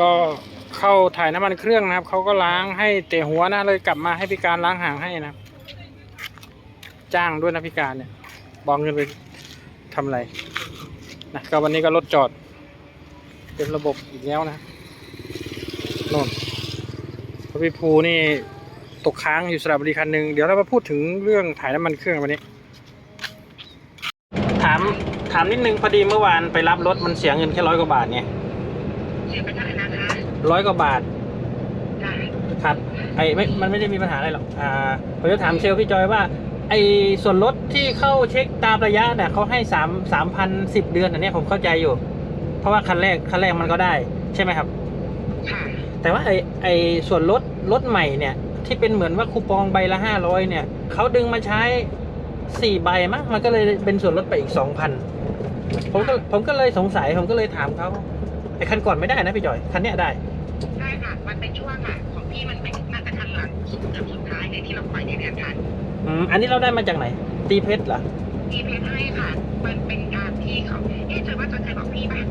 ก็เข้าถ่ายน้ำมันเครื่องนะครับ เขาก็ล้างให้เตะหัวนะเลยกลับมาให้พิการล้างหางให้นะจ้างด้วยนะพิการเนี่ยบอกเงินไปทำอะไรนะก็วันนี้ก็รถจอด เป็นระบบอีกแล้วนะนนพระพิภูนี่ตกค้างอยู่สระบุรีคันหนึ่งเดี๋ยวเรามาพูดถึงเรื่องถ่ายน้ำมันเครื่องวันนี้ ถามถามนิดนึงพอดีเมื่อวานไปรับรถมันเสียเงินแค่ร้อยกว่าบาทเนี่ย สียไปเท่าไหร่นะคะร้อยกว่าบาทได้ครับไอ้ไม่มันไม่ได้มีปัญหาอะไรหรอกอ่าผมจะถามเซลล์พี่จอยว่า ไอ้ส่วนลดที่เข้าเช็คตามระยะเนี่ยเขาให้สามสามพันสิบเดือนอันเนี้ยผมเข้าใจอยู่ เพราะว่าคันแรกคันแรกมันก็ได้ใช่ไหมครับ ค่ะแต่ว่าไอ้ไอ้ส่วนลดลดใหม่เนี่ย ที่เป็นเหมือนว่าคูปองใบละห้าร้อยเนี่ยเขาดึงมาใช้สี่ใบมั้งมันก็เลยเป็นส่วนลดไปอีกสองพันผมก็ผมก็เลยสงสัยผมก็เลยถามเขา ไอ้คันก่อนไม่ได้นะพี่จอย คันเนี้ยได้ ได้ค่ะ มันเป็นช่วงอะของพี่มันเป็นน่าจะทันหลังสุดกับสุดท้ายเลยที่เราปล่อยในเดือนทันอืม อันนี้เราได้มาจากไหน ตีเพชรเหรอดีเพชให้ค่ะ มันเป็นการที่เขาเอ๊ะเจอว่าจนเคยบอกพี่ป่ะ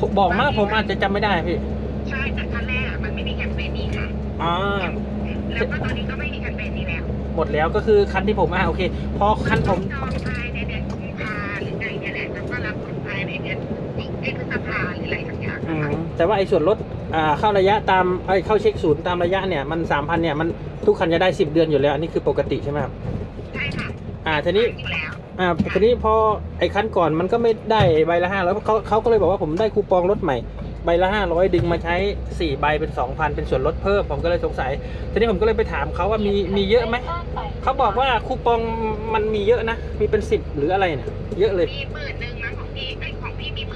ผมบอกมากผมอาจจะจำไม่ได้พี่ใช่แต่ขั้นแรกอะมันไม่มีแคมเปญนี้ค่ะ อ่าแล้วก็ตอนนี้ก็ไม่มีแคมเปญนี้แล้วหมดแล้วก็คือคันที่ผมอ่าโอเค พอคันผม จองภา แต่ว่าไอ้ส่วนลดอ่าเข้าระยะตามไอ้เข้าเช็คศูนย์ตามระยะเนี่ยมันสามพันเนี่ยมันทุกคันจะได้สิบเดือนอยู่แล้วอันนี้คือปกติใช่ไหมครับใช่ค่ะอ่าทีนี้อยู่แล้วอ่าทีนี้พอไอ้คันก่อนมันก็ไม่ได้ใบละห้าร้อยเขาเขาก็เลยบอกว่าผมได้คูปองลดใหม่ใบละห้าร้อยดึงมาใช้สี่ใบเป็นสองพันเป็นส่วนลดเพิ่มผมก็เลยสงสัยทีนี้ผมก็เลยไปถามเขาว่ามีมีเยอะไหมเขาบอกว่าคูปองมันมีเยอะนะมีเป็นสิบหรืออะไรเนี่ยเยอะเลยมีหมื่นหนึ่งนะของพี่ไอ้ยของพี่มีหมื่นหรือสองหมื่นไม่รู้จำไม่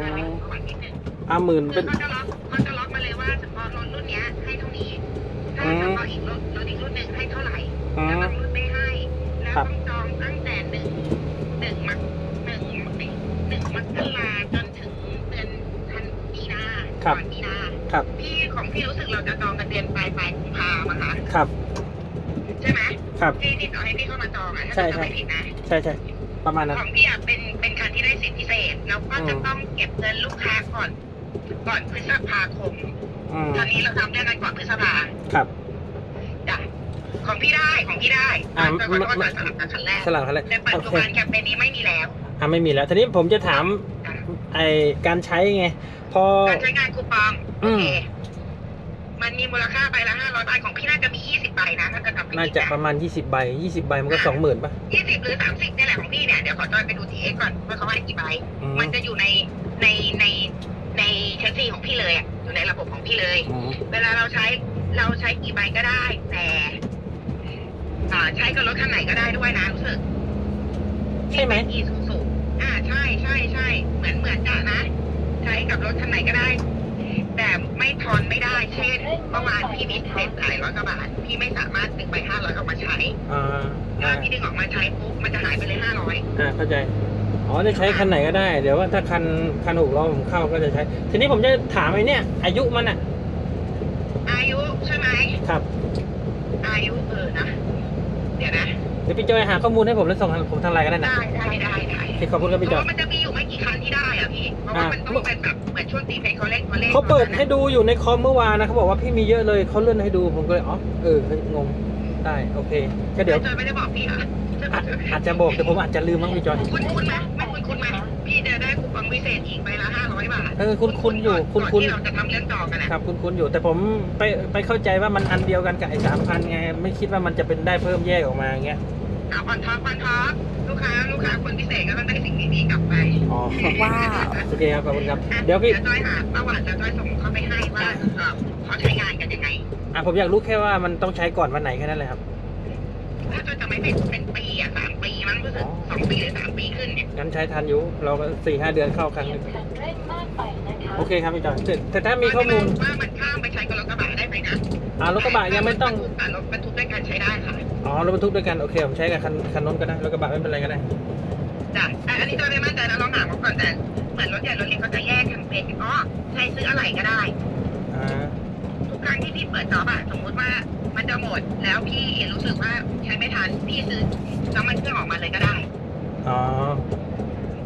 ได้แล้วเดี๋ยวจะไปดูประวัตินิดนึงอ่าหมื่นคืเป็อนเขาจะล็อกเขาจะล็อกมาเลยว่าเฉพาะรถรุ่นเนี้ยให้เท่านี้ ถ้าเฉพาะอีกรถรถอีกรุ่นหนึ่งให้เท่าไหร่อ๋อแล้วบางรุ่นไม่ให้ แล้วครับ ต้องจองตั้งแต่หนึ่งหนึ่งมักหนึ่งหนึ่งมกราจนถึงเดือนธันมีนาก่อนมีนาครับ พี่ของพี่รู้สึกเราจะจองกันเดือนปลายปลายกุมภาพันธ์คะครับ ใช่ไหมครับที่ติดต่อให้พี่เข้ามาจองอะถ้าใช่ จำใช่ไม่ผิดนะ ใช่ใช่ประมาณนั้น ของพี่อะเป็น แล้วก็จะอืมต้องเก็บเงินลูกค้าก่อน ก่อนพฤษภาคมอืมตอนนี้เราทำเรื่องกันก่อนพฤษภาครับ จ้ะของพี่ได้ของพี่ได้อ่า แต่ขอโทษนะสำหรับคันแรกสลับกันเลยแต่ปัจโอจุเคบันแคมเปญนี้ไม่มีแล้วอ่าไม่มีแล้วทีนี้ผมจะถามจ้ะไอการใช้ไง พอ การใช้งานคูปองอืโอมเค มันมีมูลค่าใบละห้าร้อยบาทของพี่น่าจะมียี่สิบใบนะถ้าจะจำไม่น่าผิดจะนะประมาณ 20ใบ20ใบมันก็ 20,000ป่ะยี่สิบหรือสามสิบนี่แหละของพี่เนี่ยเดี๋ยวขอจอยไปดูทีเอ็กก่อนว่าเขาให้กี่ใบ อืมมันจะอยู่ในในในในแชสซีของพี่เลยอะอยู่ในระบบของพี่เลย อืมเวลาเราใช้เราใช้กี่ใบก็ได้แต่อ่าใช้กับรถคันไหนก็ได้ด้วยนะรู้สึกใช่ไหม อีซูซูอ่าใช่ใช่ใช่เหมือนเหมือนกันนะ ใช้กับรถคันไหนก็ได้ แต่ไม่ทอน ร้อยกว่าบาทพี่ไม่สามารถดึงใบห้าร้อยออกมาใช้ อ่าถ้าอ่าพี่ดึงออกมาใช้ปุ๊บมันจะหายไปเลยห้าร้อยอ่าเข้าใจอ๋อจะใช้คันไหนก็ได้ เดี๋ยวว่าถ้าคันคันหกล้อผมเข้าก็จะใช้ ทีนี้ผมจะถามไอ้เนี่ย อายุมันอะอายุใช่ไหมครับอายุเออนะเดี๋ยวนะเดี๋ยวพี่จอยหาข้อมูลให้ผมแล้วส่งทางผมทางไลน์ก็ได้นะได้ได้ได้ได้โอเคขอบคุณครับเพพี่จอราะยว่ามันจะมีอยู่ไม่กี่คันที่ได้อะพี่เพราะว่ามันต้องเป็นแบบเหมือน ช่วงตีเพลงเขาเล่นเขาเล่นเขาเปิดให้ดูอยู่ในคอมเมื่อวานนะเขาบอกว่าพี่มีเยอะเลยเขาเลื่อนให้ดูผมก็เลยอ๋อเออเฮ้ยงงได้โอเค ก็เดี๋ยวเจอไม่ได้บอกพี่ค่ะอะอาจจะบอกแต่ผมอาจจะลืมมั้งพี่จอยคุณคุณไหมไม่คุณคุณไหมพี่จะได้คูปองพิเศษอีกใบละห้าร้อยบาทเออคุณคุณอยู่คุณก่อนคุณที่เราจะทำเรื่องจองกันอะครับคุณคุณอยู่ แต่ผมไปไปเข้าใจว่ามันอันเดียวกันกับไอ้สามพันไงไม่คิดว่ามันจะเป็นได้เพิ่มแยกออกมาอย่างเงี้ยเอาคอนท็อปคอนท็อปลูกค้าลูกค้าคนพิเศษก็ต้องได้สิ่งดีๆกลับไปอ๋อว้าวโอเคครับขอบคุณครับอะเดี๋ยวพี่เดี๋ยวจอยหาประวัติแล้วจอยส่งเข้าไปให้ว่าเอ่อเขาใช้งานกันยังไงอะผมอยากรู้แค่ว่ามันต้องใช้ก่อนวันไหนแค่นั้นเลยครับถ้าจอยจะไม่เป็นเป็นปีอะสามปีมั้งรู้สึกสองปีหรือสามปีขึ้นเนี่ยงั้นใช้ทันอยู่เราก็สี่ห้าเดือนเข้าครั้งหนึงโอเคครับพี่จอยแต่แต่ถ้ามีข้อมูลว่ามันข้ามไปใช้กับรถกระบะได้ไหมนะอ่ารถกระบะยังไม่ต้องแต่รถบรรทุกด้วยกันใช้ได้ค่ะ อ๋อรถบรรทุกด้วยกันโอเคผมใช้กับคันคันนู้นก็ได้รถกระบะไม่เป็นไรก็ได้จ้ะอะอันนี้ตัวไม่มั่นใจนะลองถามเขาก่อนแต่เหมือนรถใหญ่รถเล็กเขาจะแยกแคมเปญกันอ๋อใช้ซื้ออะไรก็ได้ อ่าทุกครั้งที่พี่เปิดจ็อบอะสมมุติว่ามันจะหมดแล้วพี่รู้สึกว่าใช้ไม่ทันพี่ซื้อน้ำมันเครื่องออกมาเลยก็ได้อ๋อ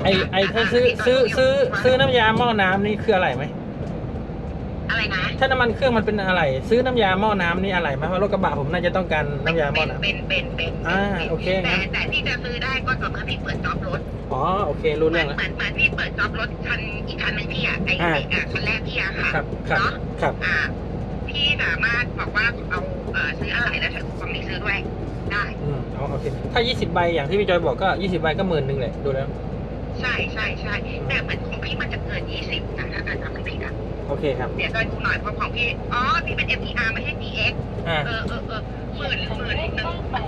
ไอไอถ้าซื้อซื้อซื้อซื้อน้ำยาหม้อน้ำนี่คืออะไรไหม อะไรนะถ้าน้ำมันเครื่องมันเป็นอะไร ซื้อน้ำยาหม้อน้ำนี่อะไรไหมเพราะรถกระบะผมน่าจะต้องการน้ำยาหม้อน้ำเป็นเป็นเป็นอ่าโอเคแต่งั้นแต่ที่จะซื้อได้ก็ต่อเมื่อพี่เปิดจ็อบรถอ๋อโอเครู้เหมืเรื่ออนงแล้วเหมือนเหมือนพี่เปิดจ็อบรถคันอีกคันหนึ่งพี่อะไอ้อ่าไอ้อะคันแรกพี่อะค่ะครับครับเนาะครับอ่าพี่สามารถบอกว่าเอาเอ่อซื้ออะไรแล้วใช้คูปองนี้ซื้อด้วยได้อืมอ๋อโอเคถ้า 20 ใบอย่างที่พี่จอยบอกก็ 20 ใบก็หมื่นหนึ่งแหละดูแล้ว ใช่ใช่ใช่แต่เหมือนของพี่มันจะเกินยี่สิบนะถ้าเกิดจำไม่ผิดอะ โอเคครับ เดี๋ยวจอยดูหน่อยเพราะของพี่ อ๋อ พี่เป็น MTR ไม่ใช่ DX อ่า เออเออเออหมื่นหมื่นหนึ่ง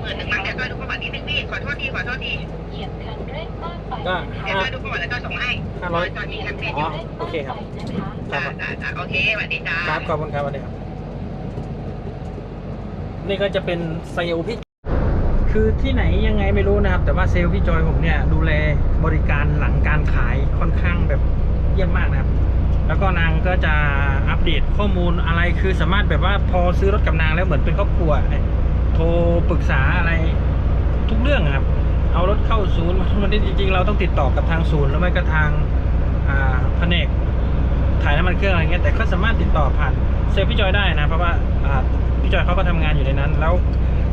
หมื่นหนึ่งมั้งเดี๋ยวจอยดูประวัตินิดนึงพี่ ขอโทษที ขอโทษที เหยียบคันเร่งมากไปก็เดี๋ยวจอยดูประวัติแล้วจอยส่งให้ห้าร้อยจอยมีแคมเปญออ๋อยู่โอเคครับนะคะครัจ้าบ จ้าจ้าโอเคสวัสดีจ้า ครับ ขอบคุณครับวันนี้ครับ นี่ก็จะเป็นเซลล์พี่ คือที่ไหนยังไงไม่รู้นะครับ แต่ว่าเซลล์พี่จอยผมเนี่ย ดูแลบริการหลังการขายค่อนข้างแบบเยี่ยมมากนะครับ แล้วก็นางก็จะอัปเดตข้อมูลอะไรคือสามารถแบบว่าพอซื้อรถกับนางแล้วเหมือนเป็นครอบครัวโทรปรึกษาอะไรทุกเรื่องครับ เอารถเข้าศูนย์มันจริงๆ เราต้องติดต่อกับทางศูนย์แล้วไม่ก็ทางแผนกถ่ายน้ำมันเครื่องอะไรเงี้ยแต่ก็สามารถติดต่อผ่านเซลล์พี่จอยได้นะเพราะว่าพี่จอยเขาก็ทำงานอยู่ในนั้นแล้ว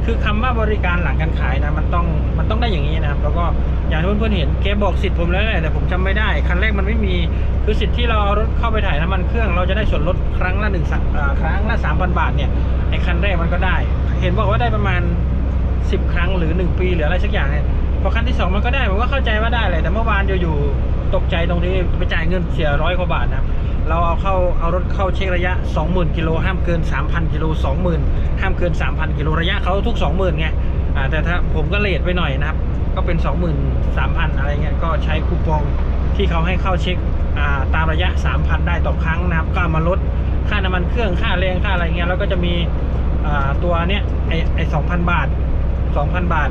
คือคำว่าบริการหลังการขายนะมันต้องมันต้องได้อย่างนี้นะครับ แล้วก็อย่างที่เพื่อนๆเห็นแกบอกสิทธิ์ผมแล้วแหละแต่ผมจำไม่ได้คันแรกมันไม่มีคือสิทธิ์ที่เราเอารถเข้าไปถ่ายน้ำมันเครื่องเราจะได้ส่วนลดครั้งละหนึ่งสัปอ่าครั้งละสามพันบาทเนี่ยไอ้คันแรกมันก็ได้ เห็นบอกว่าได้ประมาณสิบครั้งหรือหนึ่งปีหรืออะไรสักอย่างเนี่ยพอคันที่สองมันก็ได้ผมก็เข้าใจว่าได้เลยแต่เมื่อวานอยู่ๆ ตกใจตรงที่ไปจ่ายเงินเสียร้อยกว่าบาทนะครับ เราเอาเข้าเอารถเข้าเช็คระยะ 20,000กิโลห้ามเกิน 3,000กิโล20,000ห้ามเกิน 3,000กิโลระยะเขาทุก 20,000ไงอ่าแต่ถ้าผมก็เลทไปหน่อยนะครับ ก็เป็น23,000 อะไรเงี้ยก็ใช้คูปองที่เขาให้เข้าเช็คอ่าตามระยะ 3,000 ได้ต่อครั้งนะครับก็มาลดค่าน้ำมันเครื่องค่าแรงค่าอะไรเงี้ยแล้วก็จะมีตัวเนี้ยไอไอ2,000บาท2,000บาท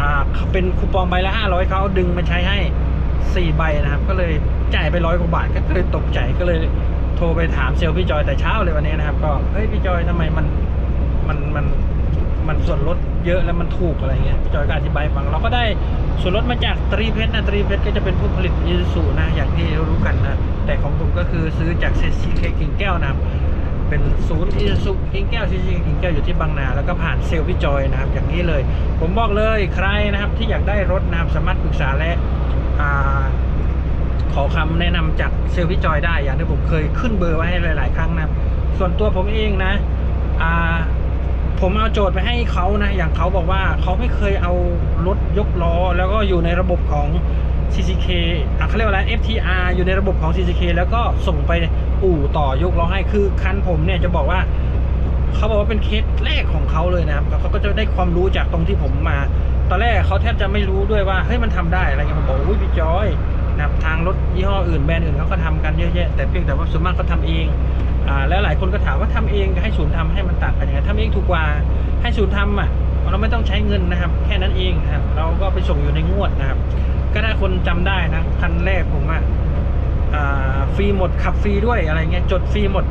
อ่าเป็นคูปองใบละ500เขาเอาดึงมาใช้ให้ สี่ใบนะครับ ก็เลยจ่ายไปร้อยกว่าบาท ก็เลยตกใจก็เลยโทรไปถามเซลล์พี่จอยแต่เช้าเลยวันนี้นะครับ ก็เฮ้ยพี่จอยทำไมมันมันมันมันส่วนลดเยอะแล้วมันถูกอะไรเงี้ยพี่จอยก็อธิบายให้ฟังเราก็ได้ส่วนลดมาจากตรีเพชรนะตรีเพชรก็จะเป็นผู้ผลิตอีซูนะอย่างที่รู้กันนะแต่ของผมก็คือซื้อจากเซซีเคกิ่งแก้วนะครับเป็นศูนย์อีซูกิ่งแก้วซีซีกิ่งแก้วอยู่ที่บางนาแล้วก็ผ่านเซลล์พี่จอยนะครับอย่างนี้เลย ผมบอกเลยใครนะครับที่อยากได้รถนะครับสามารถปรึกษาและ ขอคำแนะนำจากเซลล์พี่จอยได้อย่างที่ผมเคยขึ้นเบอร์ไว้ให้หลาย ๆ ครั้งนะส่วนตัวผมเองนะผมเอาโจทย์ไปให้เขานะ อย่างเขาบอกว่าเขาไม่เคยเอารถยกล้อ แล้วก็อยู่ในระบบของ CCK อะเขาเรียกว่าอะไร FTR อยู่ในระบบของ CCK แล้วก็ส่งไปอู่ต่อยกล้อให้คือคันผมเนี่ยจะบอกว่า เขาบอกว่าเป็นเคสแรกของเขาเลยนะครับเขาก็จะได้ความรู้จากตรงที่ผมมา ตอนแรกเขาแทบจะไม่รู้ด้วยว่าเฮ้ยมันทำได้อะไรเงี้ยผมบอกอุ้ยพี่จอยนับทางรถยี่ห้ออื่นแบรนด์อื่นเขาก็ทำกันเยอะแยะแต่เพียงแต่ว่าส่วนมากเขาทำเองอ่าแล้วหลายคนก็ถามว่าทำเองให้ศูนย์ทำให้มันต่างกันยังไงทำเองถูกกว่าให้ศูนย์ทำอะเราไม่ต้องใช้เงินนะครับ แค่นั้นเองนะครับเราก็ไปส่งอยู่ในงวดนะครับ ก็ได้คนจำได้นะคันแรกผมอะอ่าฟรีหมดขับฟรีด้วยอะไรเงี้ยจดฟรีหมด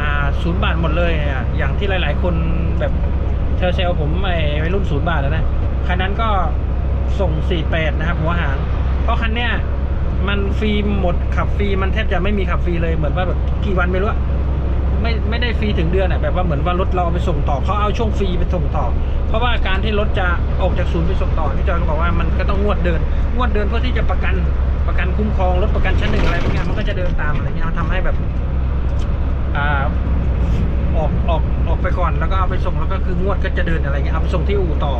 อ่าศูนย์บาทหมดเลยอะอย่างที่หลาย ๆ คนแบบเซลล์ผมไอ้วัยรุ่นศูนย์บาทแล้วนะ คันนั้นก็ส่ง 48 นะครับ หัวหาง เพราะคันเนี้ยมันฟรีหมดขับฟรีมันแทบจะไม่มีขับฟรีเลยเหมือนว่าแบบกี่วันไม่รู้ไม่ไม่ได้ฟรีถึงเดือนอะแบบว่าเหมือนว่ารถเราไปส่งต่อเขาเอาช่วงฟรีไปส่งต่อ เพราะว่าการที่รถจะออกจากศูนย์ไปส่งต่อที่จอยก็บอกว่ามันก็ต้องงวดเดินงวดเดินเพื่อที่จะประกันประกันคุ้มครองรถประกันชั้นหนึ่งอะไรพวกเนี้ยมันก็จะเดินตามอะไรเงี้ยมันทำให้แบบอ่าออกออกออกไปก่อนแล้วก็เอาไปส่งแล้วก็คืองวดก็จะเดินอะไรเงี้ยเอาไปส่งที่อู่ต่อ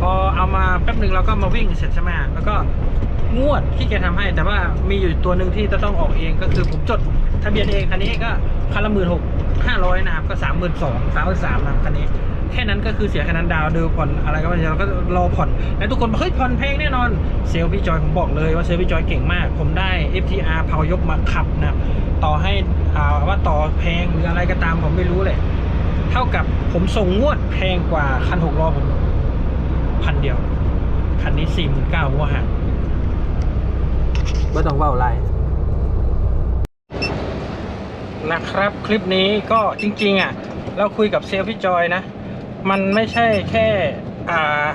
พอเอามาแป๊บหนึ่งเราก็มาวิ่งเสร็จใช่ไหมแล้วก็งวดที่แกทำให้ แต่ว่ามีอยู่ตัวหนึ่งที่จะต้องออกเองก็คือผมจดทะเบียนเองคันนี้ก็คันละหมื่นหกห้าร้อยนะครับก็สามหมื่นสองสามหมื่นสามนะครับคันนี้แค่นั้นก็คือเสียแค่นั้นดาวเดิมผ่อนอะไรก็ไม่ใช่เราก็รอผ่อนแล้วทุกคนบอกเฮ้ยผ่อนแพงแน่นอนเซลล์พี่จอยผมบอกเลยว่าเซลล์พี่จอยเก่งมาก ผมได้ FTR เผายกมาขับนะต่อให้อ่าว่าต่อแพงหรืออะไรก็ตามผมไม่รู้เลย เท่ากับผมส่งงวดแพงกว่าคันหกล้อผม พันเดียว คันนี้สี่หมื่นเก้าหัวหางไม่ต้องเบ้าไรนะครับ คลิปนี้ก็จริงๆอะ เราคุยกับเซลล์พี่จอยนะ มันไม่ใช่แค่อ่า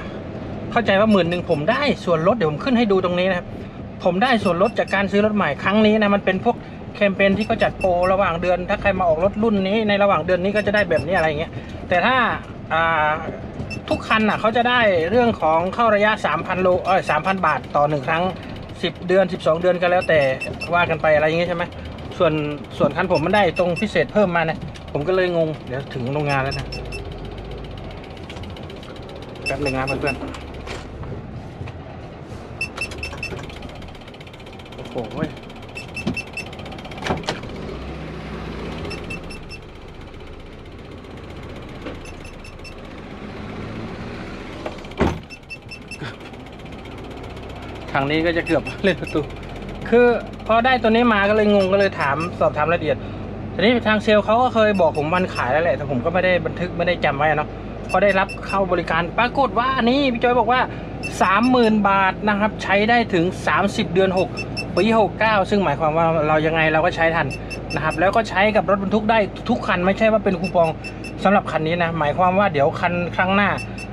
เข้าใจว่าหมื่นหนึ่งผมได้ส่วนลดเดี๋ยวผมขึ้นให้ดูตรงนี้นะครับ ผมได้ส่วนลดจากการซื้อรถใหม่ครั้งนี้นะ มันเป็นพวกแคมเปญที่เขาจัดโปรระหว่างเดือน ถ้าใครมาออกรถรุ่นนี้ในระหว่างเดือนนี้ก็จะได้แบบนี้อะไรอย่างเงี้ยแต่ถ้าอ่า ทุกคันอะเขาจะได้เรื่องของเข้าระยะ 3,000โลเออ3,000 บาทต่อหนึ่งครั้ง 10 เดือน 12 เดือนก็แล้วแต่ว่ากันไปอะไรอย่างเงี้ยใช่ไหมส่วนส่วนคันผมมันได้ตรงพิเศษเพิ่มมานะผมก็เลยงง เดี๋ยวถึงโรงงานแล้วนะแป๊บหนึ่งนะเพื่อนๆโอ้โห ทางนี้ก็จะเกือบเล่นประตู คือพอได้ตัวนี้มาก็เลยงงก็เลยถามสอบถามรายละเอียดทีนี้ทางเซลล์เขาก็เคยบอกผมวันขายแล้วแหละ แต่ผมก็ไม่ได้บันทึกไม่ได้จำไว้อะเนาะพอได้รับเข้าบริการปรากฏว่านี่พี่จอยบอกว่า 30,000 บาทนะครับ ใช้ได้ถึง 30 เดือน 6 ปี 69 ซึ่งหมายความว่าเรายังไงเราก็ใช้ทันนะครับ แล้วก็ใช้กับรถบรรทุกได้ทุกคันไม่ใช่ว่าเป็นคูปองสำหรับคันนี้นะ หมายความว่าเดี๋ยวคันครั้งหน้า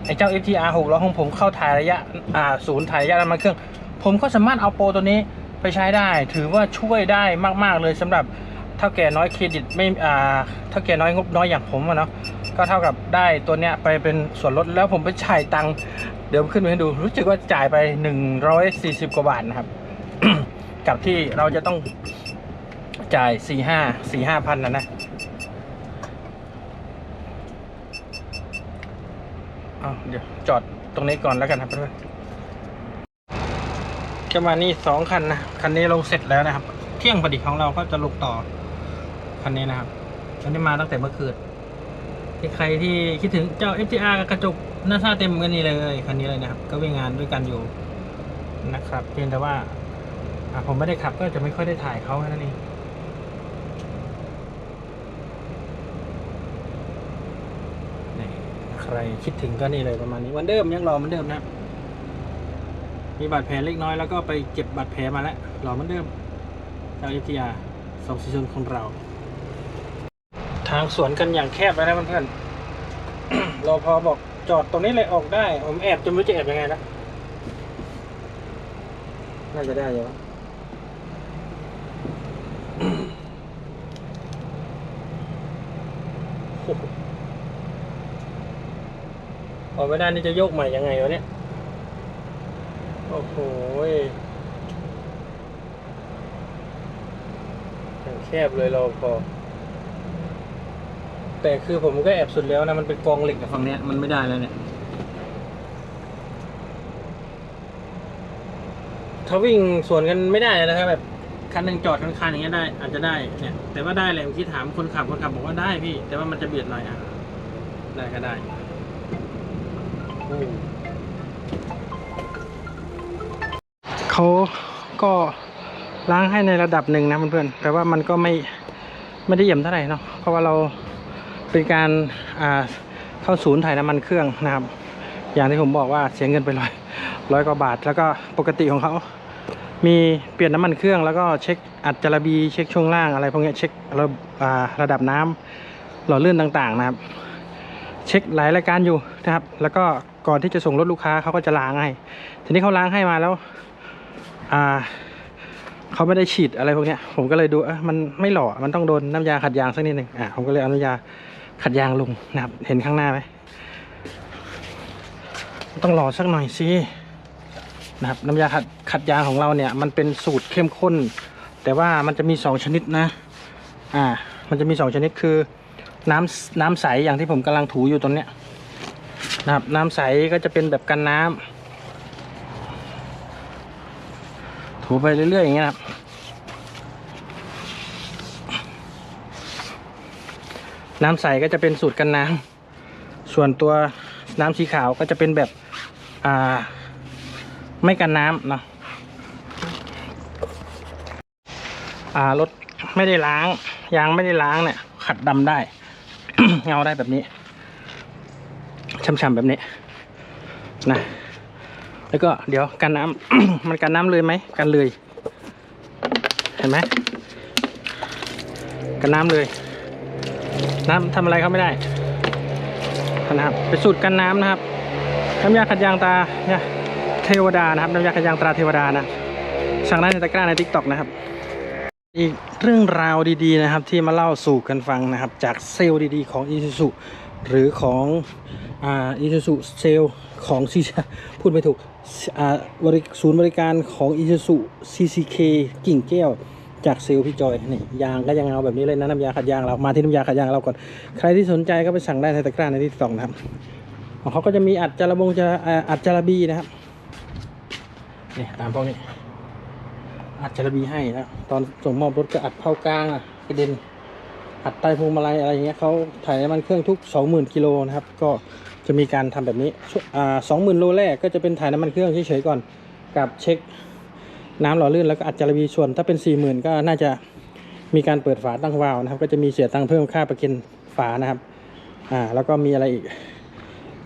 ไอ้เจ้า FTR 6ล้อของผมเข้าถ่ายระยะอ่าศูนย์ถ่ายระยะน้ำมันเครื่อง ผมก็สามารถเอาโปรตัวนี้ไปใช้ได้ ถือว่าช่วยได้มาก ๆ เลยสำหรับเท่าแก่น้อยเครดิตไม่อ่าเท่าแก่น้อยงบน้อยอย่างผมอะเนาะก็เท่ากับได้ตัวเนี้ยไปเป็นส่วนลดแล้วผมไปจ่ายตังค์เดี๋ยวขึ้นไปให้ดูรู้สึกว่าจ่ายไป 140 กว่าบาทนะครับ กับที่เราจะต้องจ่าย4 5 4 5พันนะนะเอาเดี๋ยวจอดตรงนี้ก่อนแล้วกันครับเพื่อน ๆก็มานี่สองคันนะคันนี้ลงเสร็จแล้วนะครับ เที่ยงพอดีของเราก็จะลงต่อคันนี้นะครับคันนี้มาตั้งแต่เมื่อคืนใครที่คิดถึงเจ้า FTR กระจกหน้าซ่าเต็มกันนี่เลยคันนี้เลยนะครับ ก็วิ่งงานด้วยกันอยู่นะครับ เพียงแต่ว่าผมไม่ได้ขับก็จะไม่ค่อยได้ถ่ายเขาแค่นั้นเองใครคิดถึงก็นี่เลยประมาณนี้วันเดิมยังรอเหมือนเดิมนะครับ มีบาดแผลเล็กน้อยแล้วก็ไปเก็บบาดแผลมาแล้วรอเหมือนเดิมเจ้า FTR สองซีซันของเรา ทางสวนกันอย่างแคบเลยนะเพื่อนๆรอพอบอกจอดตรงนี้เลยออกได้ ผมแอบจนไม่รู้จะแอบยังไงนะน่าจะได้อยู่วะออกไม่ได้นี่จะโยกใหม่ยังไงวะเนี่ย โอ้โหยอย่างแคบเลยเรอพอ แต่คือผมก็แอบสุดแล้วนะ มันเป็นกองเหล็กกับฝั่งเนี้ย มันไม่ได้แล้วเนี่ย ถ้าวิ่งสวนกันไม่ได้นะครับแบบคันหนึ่งจอดคันคันอย่างเงี้ยได้ อาจจะได้เนี่ย แต่ว่าได้แหละเมื่อกี้ถามคนขับคนขับบอกว่าได้พี่ แต่ว่ามันจะเบียดหน่อยอะได้ก็ได้ เขาก็ล้างให้ในระดับหนึ่งนะเพื่อนๆแต่ว่ามันก็ไม่ไม่ได้เยี่ยมเท่าไหร่เนาะเพราะว่าเราเป็นการเข้าศูนย์ถ่ายน้ำมันเครื่องนะครับ อย่างที่ผมบอกว่าเสียเงินไปร้อยร้อยกว่าบาท แล้วก็ปกติของเขามีเปลี่ยนน้ำมันเครื่องแล้วก็เช็คอัดจระบีเช็คช่วงล่างอะไรพวกนี้เช็คระระดับน้ำหล่อเลื่อนต่างๆนะครับ เช็คหลายรายการอยู่นะครับ แล้วก็ก่อนที่จะส่งรถลูกค้าเขาก็จะล้างให้ ทีนี้เขาล้างให้มาแล้ว อ่าเขาไม่ได้ฉีดอะไรพวกเนี้ย ผมก็เลยดูเออมันไม่หล่อมันต้องโดนน้ำยาขัดยางสักนิดหนึ่งอ่าผมก็เลยเอาน้ำยาขัดยางลงนะครับ เห็นข้างหน้าไหมต้องหล่อสักหน่อยสินะครับน้ำยาขัดขัดยางของเราเนี่ยมันเป็นสูตรเข้มข้น แต่ว่ามันจะมีสองชนิดนะ อ่า มันจะมีสองชนิดคือ น้ำน้ำใสอย่างที่ผมกำลังถูอยู่ตรงเนี้ยนะครับ น้ำใสก็จะเป็นแบบกันน้ำ ถูไปเรื่อยๆอย่างเงี้ยนะครับน้ำใสก็จะเป็นสูตรกันน้ำส่วนตัวน้ำสีขาวก็จะเป็นแบบอ่าไม่กันน้ำเนาะอ่ารถไม่ได้ล้าง ยางไม่ได้ล้างเนี่ย ขัดดำได้ เงาได้แบบนี้ช่ำๆแบบนี้นะ แล้วก็เดี๋ยวกันน้ำมันกันน้ำเลยไหมกันเลย เห็นไหมกันน้ำเลย น้ำทำอะไรเขาไม่ได้นะครับเป็นสูตรกันน้ำนะครับ น้ำยาขัดยางตาเนี่ยเทวดานะครับ น้ำยาขัดยางตาเทวดานะสั่งได้ในตะกร้าในทิกตอกนะครับ อีกเรื่องราวดีๆนะครับ ที่มาเล่าสู่กันฟังนะครับ จากเซลล์ดีๆ ของ i s u z u หรือของ อ่า i s u z u เซลของซีพูดไม่ถูกอ่าบริศูนย์บริการของ i s u z u CCK กิ่งแก้วจากเซลพี่จอยนี่ยางก็ยังเอาแบบนี้เลยนะน้ำยาขัดยางเรามาที่น้ำยาขัดยางเราก่อนใครที่สนใจก็ไปสั่งได้ในตะกร้าในทิกตอกนะครับของเขาก็จะมีอัดจาระบงจะอัดจาระบีนะครับนี่ตามพวกนี้อัดจารบีให้นะตอนส่งมอบรถก็อัดเผากลางอะกระเด็นอัดใต้พวงมาลัยอะไรอย่างเงี้ยเขาถ่ายน้ำมันเครื่องทุก 20,000กิโลนะครับ ก็ จะมีการทำแบบนี้สองหมื่นโลแรกก็จะเป็นถ่ายน้ำมันเครื่องเฉยๆก่อน กับเช็คน้ำหล่อลื่นแล้วก็อัดจารบีส่วนถ้าเป็น 40,000 ก็น่าจะมีการเปิดฝาตั้งวาล์วนะครับ ก็จะมีเสียตังค์เพิ่มค่าประกันฝานะครับอ่าแล้วก็มีอะไรอีก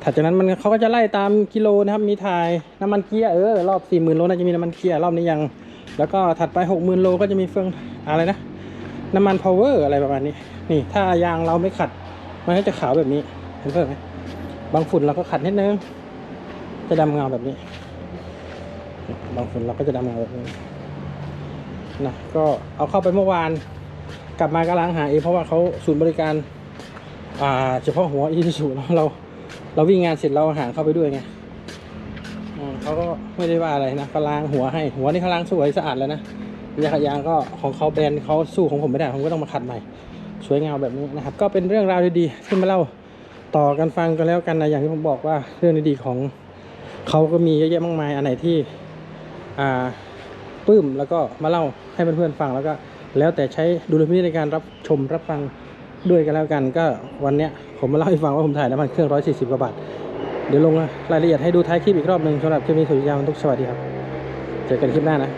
ถัดจากนั้นมันเขาก็จะไล่ตามกิโลนะครับมีถ่ายน้ำมันเกียร์เออรอบ 40,000 โลน่าจะมีน้ำมันเกียร์รอบนี้ยัง แล้วก็ถัดไป 60,000 โลก็จะมีเฟืองอะไรนะน้ำมันพาวเวอร์อะไรประมาณนี้ นี่ถ้ายางเราไม่ขัด มันก็จะขาวแบบนี้เห็นเพิ่มไหม บางฝุ่นเราก็ขัดนิดนึง จะดำเงาแบบนี้ บางฝุ่นเราก็จะดำเงาแบบนี้นะก็เอาเข้าไปเมื่อวาน กลับมาก็ล้างหาเองเพราะว่าเขาศูนย์บริการอ่าเฉพาะหัวอีซูซูเรา เราเราวิ่งงานเสร็จเราหางเข้าไปด้วยไงอืมเขาก็ไม่ได้ว่าอะไรนะก็ล้างหัวให้หัวนี่เขาล้างสวยสะอาดแล้วนะยาขยางก็ของเขาแบรนด์เขาสู้ของผมไม่ได้ผมก็ต้องมาขัดใหม่ สวยงามแบบนี้นะครับ ก็เป็นเรื่องราวดีๆที่มาเล่า ต่อกันฟังกันแล้วกันนะอย่างที่ผมบอกว่าเรื่องดีๆของเขาก็มีเยอะแยะมากมายอันไหนที่อ่าปื้มแล้วก็มาเล่าให้เพื่อนๆฟังแล้วก็ แล้วแต่ใช้ดุลพินิจในการรับชมรับฟังด้วยกันแล้วกันก็วันเนี้ยผมมาเล่าให้ฟังว่าผมถ่ายน้ำมันเครื่อง140กว่าบาทเดี๋ยวลงรายละเอียดให้ดูท้ายคลิปอีกรอบหนึ่งสำหรับคลิปนี้สุริยามันทุกสวัสดีครับ เจอกันคลิปหน้านะ